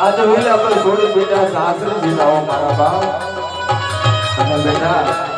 આજે વહેલા આપણે છોડી બેટા સાસરે જીતાવો મારા બાપ. અને બેટા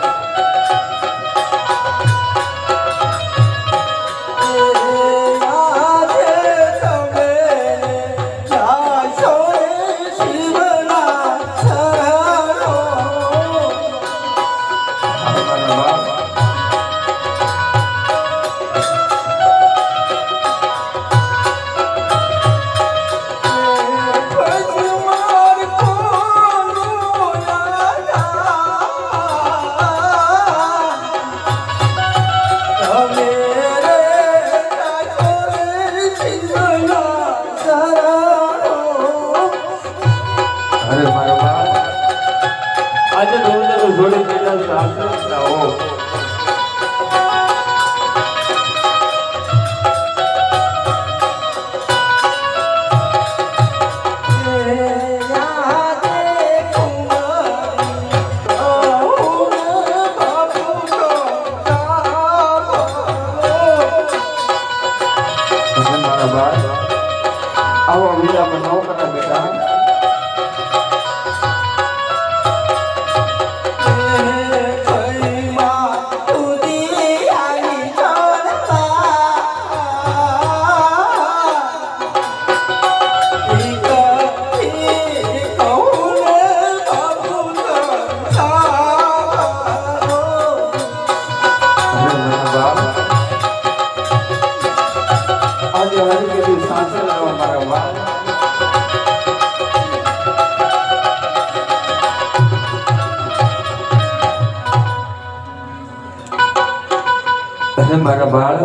મારા બાળ.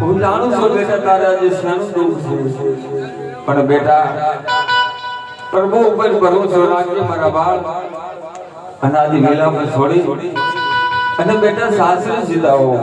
હું જાણું છું બેટા, તારા જે શાનું દુઃખ છે. પણ બેટા પ્રભુ ઉપર ભરોસો રાખજે મારા બાળ. અને આજે વેલા પર છોડી. અને બેટા સાસરે સીધાઓ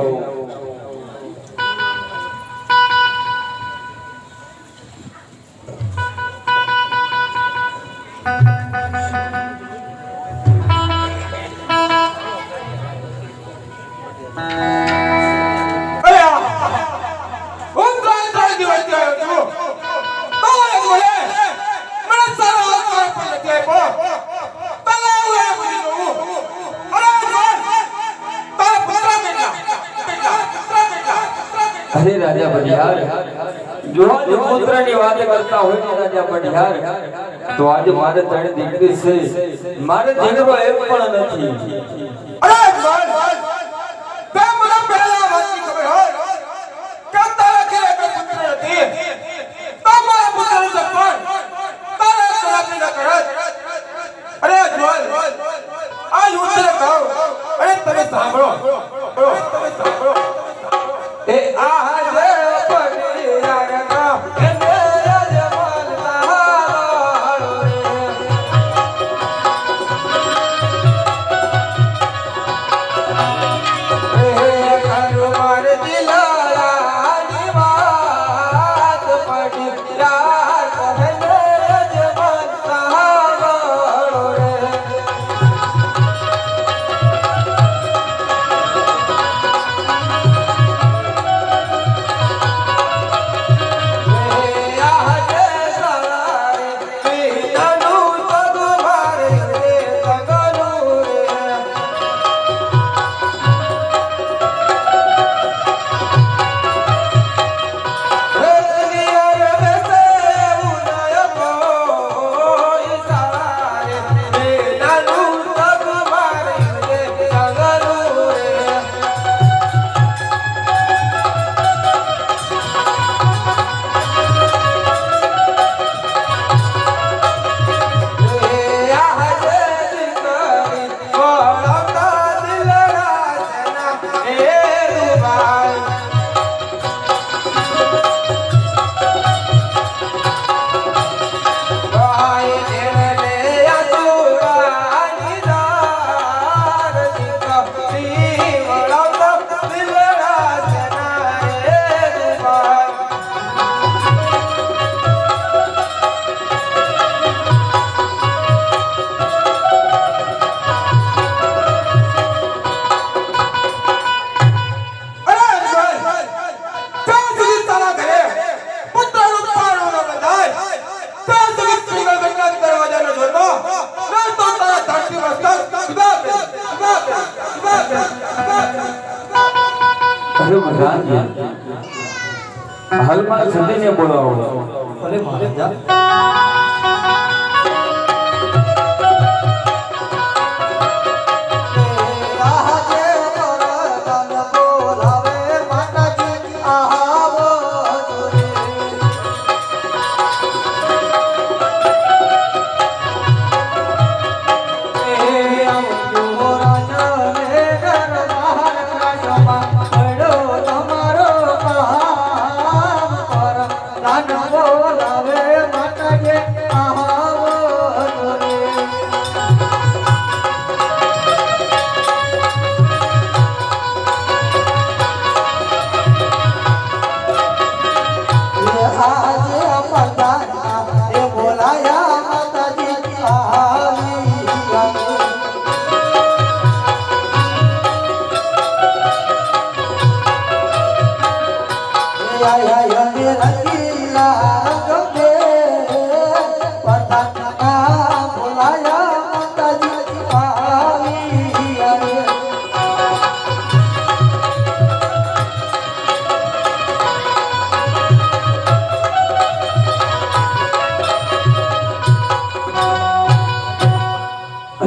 અરે રાજા બનિહાર જો આજ પુત્રની વાત કરતા હોય ને રાજા બનિહાર તો આજે મારે ત્રણ દીકરી છે. મારે દીકરો એક પણ નથી.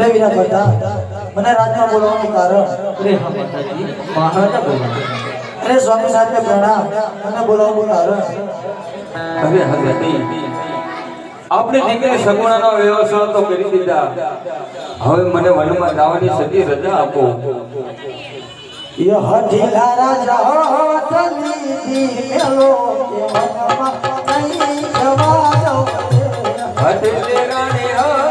ભલે વિરા કરતા મને રાતમાં બોલાવવાનું કારણ. અરે હા માતાજી મહારાજા બોલાવ અરે સ્વામી સાથે પ્રણામ. મને બોલાવવાનું કારણ. હવે હવે નહીં. આપણે દીકરી સગુણાનો વ્યવસાય તો કરી દીધા. હવે મને વનમાં જવાની સદી રજા આપો. યહ ઢીલા રાજા હો તલી દી મેલો કે મનમાં નહીં જવા દો હટ રાણી હો.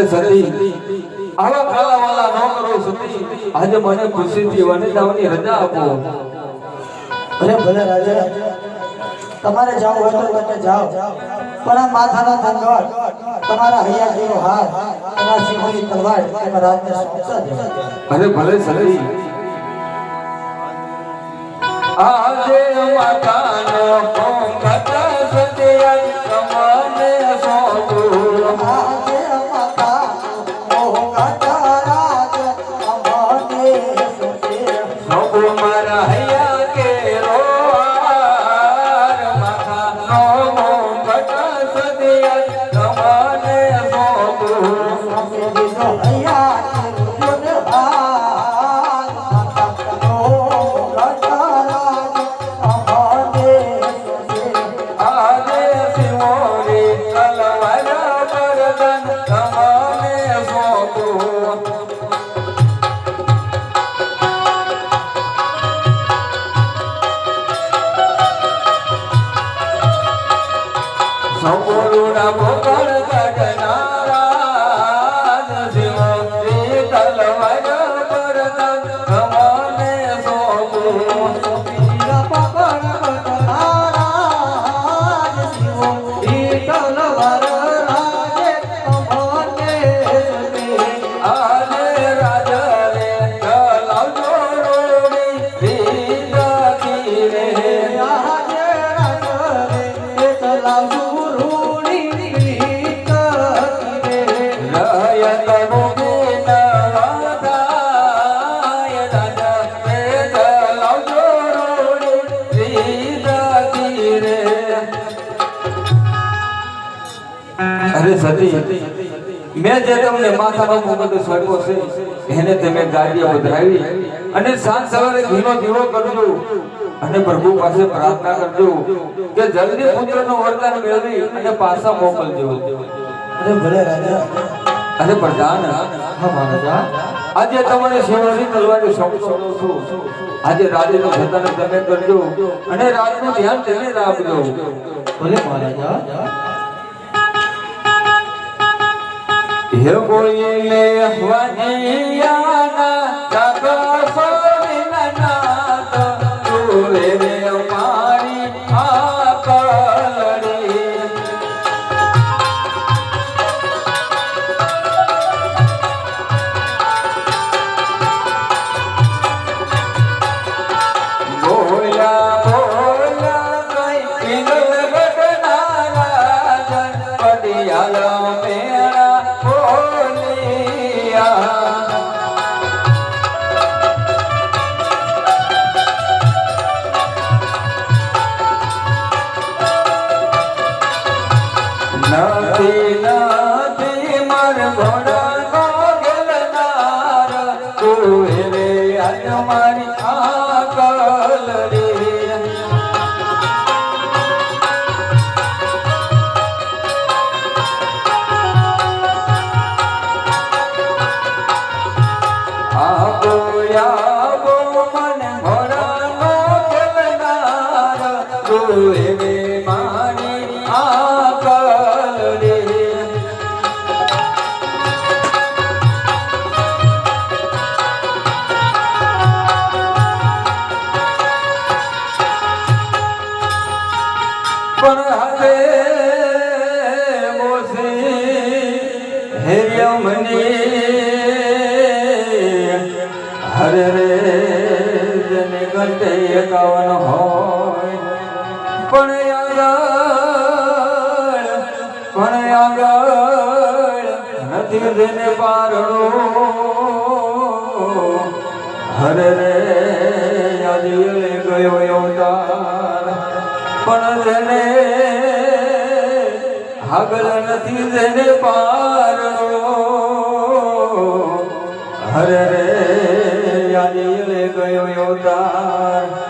અરે સતી આવા ખાલાવાલા ન કરો સતી આજે મને ખુશીથી વને જવાની રજા આપો. અરે ભલે રાજા તમારે જાવ હોય તો તમે જાઓ. પણ આ માથાનો ધનગઢ તમારા હૈયા જેવો હાર તમારા સિંહોની તલવાર એમાં રાજને સોંપતા અરે ભલે સતી આજે માતાનો સતી મેં જે તમને માથાનો મુગટ સ્વર્ગો છે એને તમે ગાડીએ પધરાવી અને સાંજ સવારે ઘીનો દીવો કરજો અને પ્રભુ પાસે પ્રાર્થના કરજો કે જલ્દી પુત્રનું વરદાન મેળવી અને પાછા મોકલજો. અરે ભલે રાજા. અરે પ્રધાન હા મહારાજા આજે તમારે શિવની તલવારી સોંપતો છું. આજે રાજનો ખજાનો તમે કરજો અને રાજનું ધ્યાન તમે રાખજો. ભલે મહારાજા. يقول لي يا اخوان मन भरा खेलना જને કવન હોય. પણ આગળ પણ આગળ નથી જેને પારણો હરે રે, આજે ગયો અવતાર પણ જેને આગળ નથી જેને પારણો હરે રે ગયો અવતાર